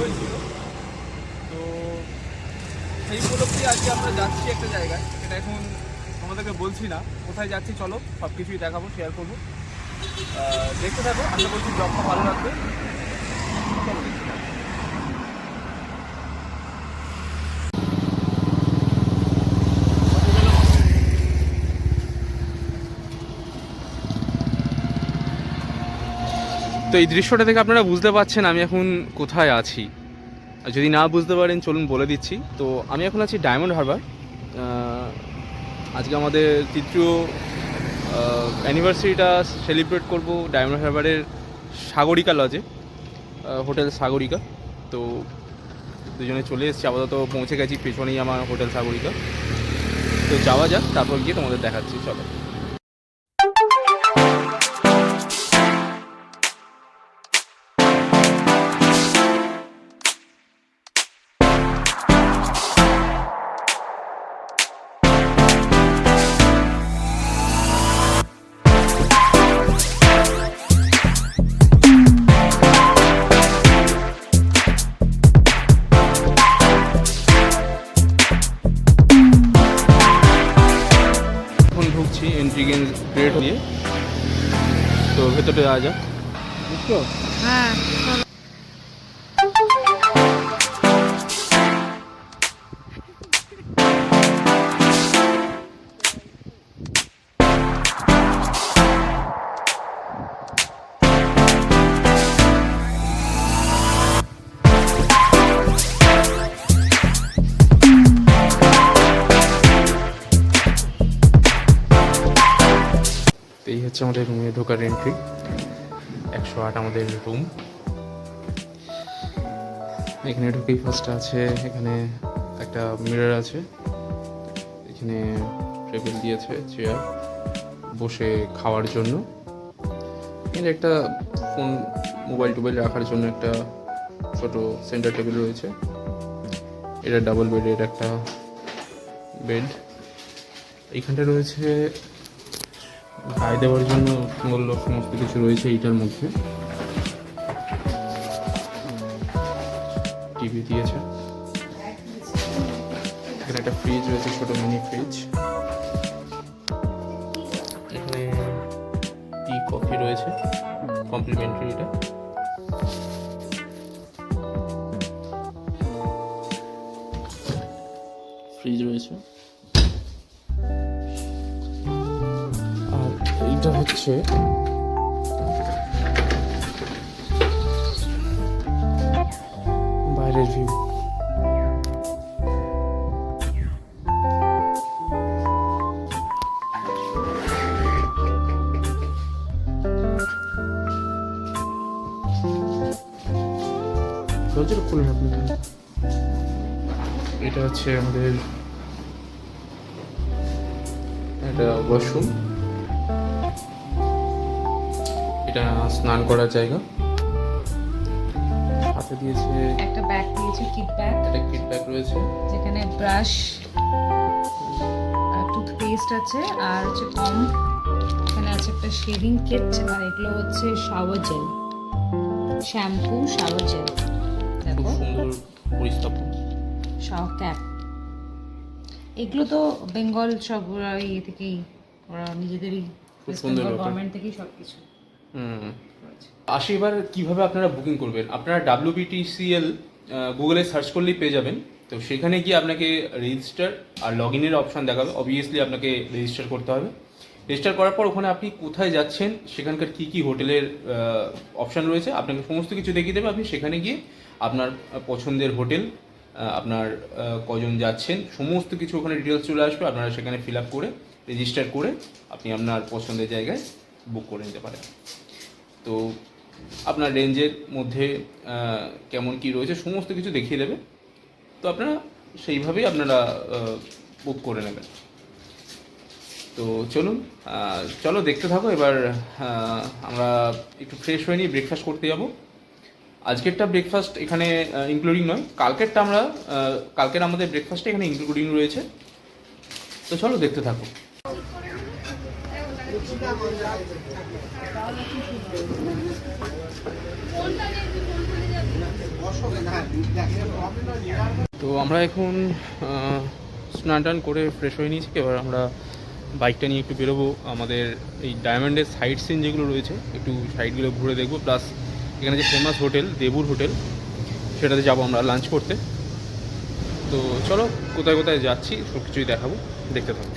হয়েছিল। তো সেই উপলক্ষে আজকে আমরা যাচ্ছি একটা জায়গায়। সেটা এখন আমাদেরকে বলছি না, কোথায় যাচ্ছি চলো সব কিছুই দেখাবো শেয়ার করব। দেখতে থাকো, আশা করছি ব্লগটা ভালো লাগবে। তো এই দৃশ্যটা থেকে আপনারা বুঝতে পারছেন আমি এখন কোথায় আছি। আর যদি না বুঝতে পারেন, চলুন বলে দিচ্ছি। তো আমি এখন আছি ডায়মন্ড হারবার আজকে আমাদের তৃতীয় অ্যানিভার্সারিটা সেলিব্রেট করব ডায়মন্ড হারবারের সাগরিকা লজে হোটেল সাগরিকা। তো দুজনে চলে এসেছি, আপাতত পৌঁছে গেছি, পেছনেই আমার হোটেল সাগরিকা। তো যাওয়া যাক, তারপর গিয়ে তোমাদের দেখাচ্ছি, চলো। দিয়ে তো ভেতরে যাওয়া যাক বুঝছ হ্যাঁ। হচ্ছে আমাদের রুমে ঢোকার এন্ট্রি একশো আট আমাদের রুম এখানে ঢুকেই ফার্স্ট আছে, এখানে একটা মিরর আছে। এখানে টেবিল দিয়েছে চেয়ার বসে খাওয়ার জন্য। এখানে একটা ফোন মোবাইল টোবাইল রাখার জন্য একটা ছোট সেন্টার টেবিল রয়েছে। এটা ডাবল বেডের একটা বেড এইখানটা রয়েছে গায়ে দেওয়ার জন্য মূল্য সমস্ত কিছু রয়েছে এইটার মধ্যে। টিভি দিয়েছে। এখানে একটা ফ্রিজ রয়েছে, ছোট মিনি ফ্রিজ এখানে টি কফি রয়েছে। কমপ্লিমেন্টারি এটা। হচ্ছে। বাইরের ভিউ দরজাটা খুলে আপনি। এটা হচ্ছে আমাদের একটা ওয়াশরুম এটা স্নান করার জায়গা। হাতে দিয়েছে একটা ব্যাগ দিয়েছে কিট ব্যাগ একটা কিট ব্যাগ রয়েছে। যেখানে ব্রাশ টুথপেস্ট আছে আর হচ্ছে কম এখানে আছে একটা শেভিং কিট আর এগুলো হচ্ছে shower gel shampoo shower gel খুব দেখো পরিস্থাপন শাওয়ার ক্যাপ এগুলো তো বেঙ্গল সব ওরা ইয়ে থেকেই ওরা নিজেদেরই গভর্নমেন্ট থেকেই সব কিছু আসি এবার কীভাবে আপনারা বুকিং করবেন? আপনারা ডাব্লিউবিটিসিএল গুগলে সার্চ করলেই পেয়ে যাবেন। তো সেখানে গিয়ে আপনাকে রেজিস্টার আর লগ ইনের অপশন দেখাবে অবভিয়াসলি আপনাকে রেজিস্টার করতে হবে। রেজিস্টার করার পর ওখানে আপনি কোথায় যাচ্ছেন, সেখানকার কী কী হোটেলের অপশান রয়েছে, আপনাকে সমস্ত কিছু দেখিয়ে দেবে। আপনি সেখানে গিয়ে আপনার পছন্দের হোটেল আপনার কজন যাচ্ছেন, সমস্ত কিছু ওখানে ডিটেলস চলে আসবে। আপনারা সেখানে ফিল আপ করে রেজিস্টার করে আপনি আপনার পছন্দের জায়গায় বুক করে নিতে পারেন। তো আপনার রেঞ্জের মধ্যে কেমন কি রয়েছে সমস্ত কিছু দেখিয়ে দেবে। তো আপনারা সেইভাবেই আপনারা বুক করে নেবেন। তো চলুন চলো দেখতে থাকো। এবার আমরা একটু ফ্রেশ হয়ে নিয়ে ব্রেকফাস্ট করতে যাব। আজকেরটা ব্রেকফাস্ট এখানে ইনক্লুডিং নয়। কালকেরটা আমরা কালকের আমাদের ব্রেকফাস্টে এখানে ইনক্লুডিং রয়েছে। তো চলো দেখতে থাকো অশোকে না দেখে প্রবলেম তো আমরা এখন স্নান টান করে ফ্রেশ হয়ে নিয়েছি। এবার আমরা বাইকটা নিয়ে একটু বেরোবো। আমাদের এই ডায়মন্ডের সাইড সিন যেগুলো রয়েছে, একটু সাইডগুলো ঘুরে দেখব। প্লাস এখানে যে ফেমাস হোটেল দেবুর হোটেল সেটাতে যাব আমরা লাঞ্চ করতে। তো চলো, কোথায় কোথায় যাচ্ছি সব কিছুই দেখাবো। দেখতে থাকো।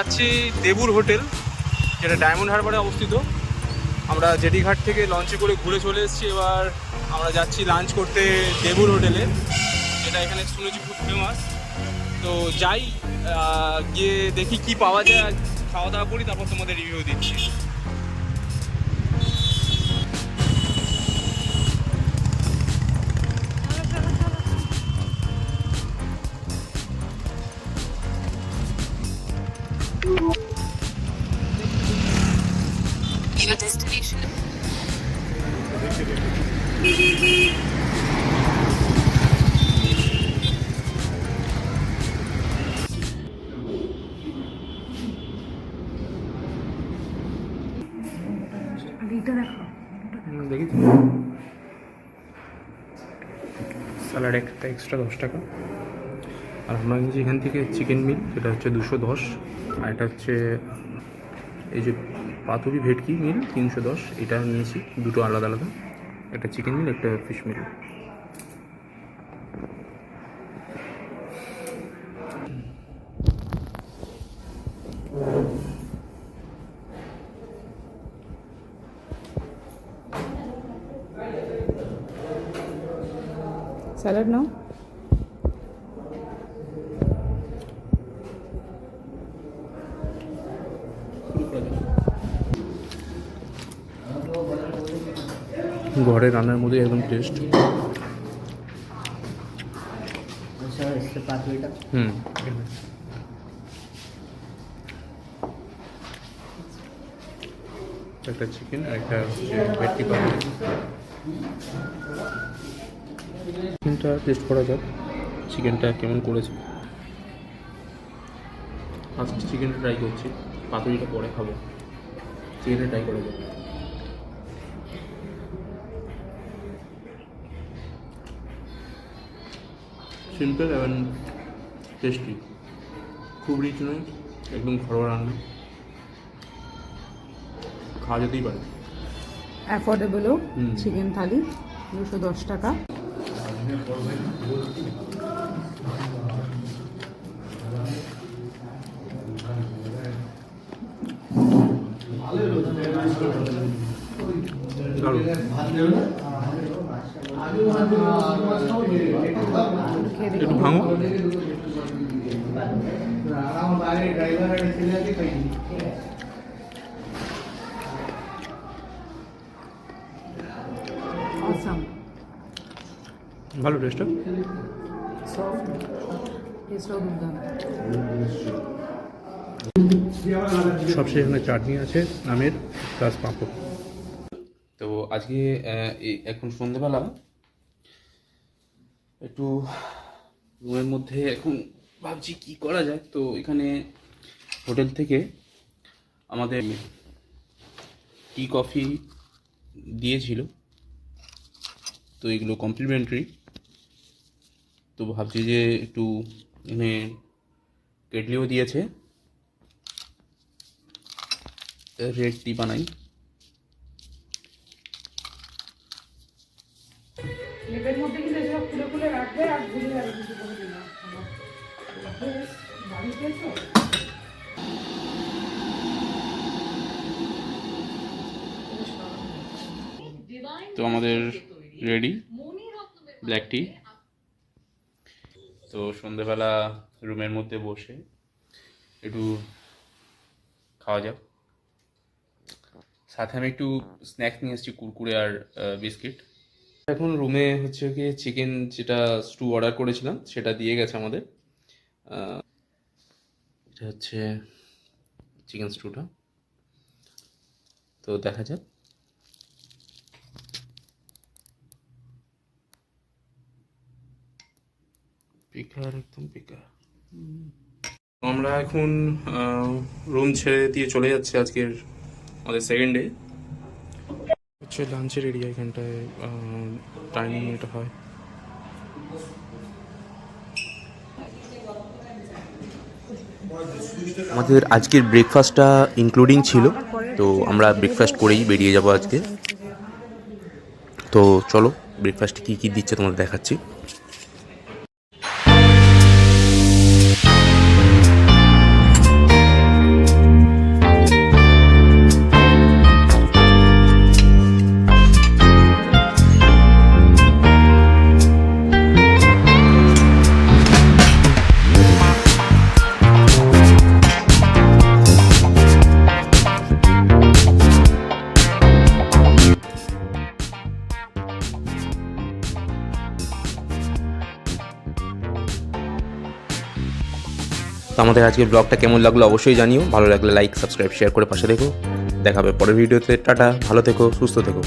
যাচ্ছি দেবুর হোটেল, যেটা ডায়মন্ড হারবারে অবস্থিত। আমরা জেডিঘাট থেকে লঞ্চে করে ঘুরে চলে এসেছি। এবার আমরা যাচ্ছি লাঞ্চ করতে দেবুর হোটেলে, যেটা এখানে শুনেছি খুব ফেমাস তো যাই গিয়ে দেখি কি পাওয়া যায়। খাওয়া দাওয়া করি, তারপর তোমাদের রিভিউ দিচ্ছি। স্যালাড একটা এক্সট্রা দশ টাকা। আর আমরা নিয়েছি এখান থেকে চিকেন মিল যেটা হচ্ছে দুশো দশ। আর এটা হচ্ছে, এই যে পাতুরি ভেটকি মিল তিনশো দশ। এটা নিয়েছি, দুটো আলাদা আলাদা। একটা চিকেন মিল একটা ফিশ মিল স্যালাড নাও ঘরে রান্নার মধ্যে একদম টেস্ট হুম। একটা চিকেন আর একটা ভেটকি পাতুরি চিকেনটা টেস্ট করা যাক চিকেনটা কেমন করেছে। ফার্স্ট চিকেনটা ট্রাই করছি, পাতুরিটা পরে খাব। চিকেনটা ট্রাই করা যাক। সিম্পল এবং টেস্টি খুব রিচ নয় একদম ঘরোয়া রান্না। খাওয়া যেতেই পারে। অ্যাফোর্ডেবলও চিকেন থালি দুশো দশ টাকা। দারুণ। খেয়ে একটু ভাঙো। ভালো. টেস্টও সবশেষে এখানে চাটনি আছে আমের প্লাস পাঁপড়। তো আজকে এখন সন্ধেবেলা। একটু রুমের মধ্যে এখন ভাবছি কি করা যায়। তো এখানে হোটেল থেকে আমাদের টি কফি দিয়েছিল। তো এগুলো কমপ্লিমেন্টারি তো ভাবছি যে একটু এখানে কেটলিও দিয়েছে। রেড টি বানাই। লেপের তো আমাদের রেডি ব্ল্যাক টি তো সন্ধেবেলা রুমের মধ্যে বসে একটু খাওয়া যাক। সাথে আমি একটু স্ন্যাক্স নিয়ে এসেছি কুরকুরে আর বিস্কিট এখন রুমে হচ্ছে কি চিকেন যেটা স্টু অর্ডার করেছিলাম, সেটা দিয়ে গেছে আমাদের। এটা হচ্ছে চিকেন স্টুটা তো দেখা যাক। বেকার একদম বেকার। আমরা এখন রুম ছেড়ে দিয়ে চলে যাচ্ছি আজকের, আমাদের সেকেন্ড ডে হচ্ছে লাঞ্চের এরিয়া এখানটায় টাইমিং এটা হয়। আমাদের আজকের ব্রেকফাস্টটা ইনক্লুডিং ছিল, তো আমরা ব্রেকফাস্ট করেই বেরিয়ে যাব আজকে। তো চলো ব্রেকফাস্টে কী কী দিচ্ছে তোমাদের দেখাচ্ছি। আমাদের আজকের ব্লগটা কেমন লাগল অবশ্যই জানিও। ভালো লাগলে লাইক সাবস্ক্রাইব শেয়ার করে পাশে দেখো দেখাবে পরের ভিডিওতে। টাটা, ভালো থেকো, সুস্থ থেকো।